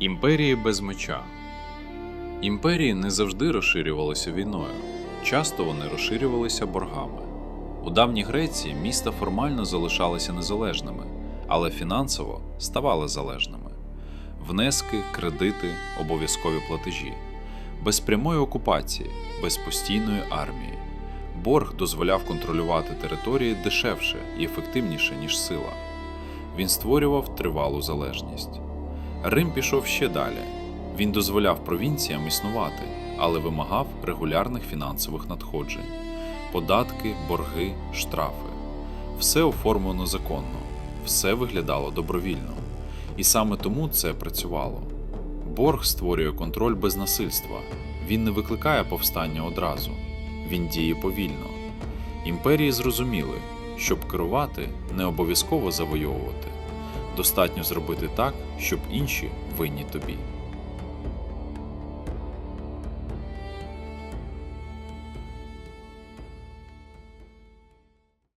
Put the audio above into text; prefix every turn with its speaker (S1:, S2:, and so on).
S1: Імперії без меча. Імперії не завжди розширювалися війною. Часто вони розширювалися боргами. У давній Греції міста формально залишалися незалежними, але фінансово ставали залежними. Внески, кредити, обов'язкові платежі. Без прямої окупації, без постійної армії. Борг дозволяв контролювати території дешевше і ефективніше, ніж сила. Він створював тривалу залежність. Рим пішов ще далі. Він дозволяв провінціям існувати, але вимагав регулярних фінансових надходжень, податки, борги, штрафи. Все оформлено законно, все виглядало добровільно. І саме тому це працювало. Борг створює контроль без насильства. Він не викликає повстання одразу, він діє повільно. Імперії зрозуміли, щоб керувати, не обов'язково завойовувати. Достатньо зробити так, щоб інші винні тобі.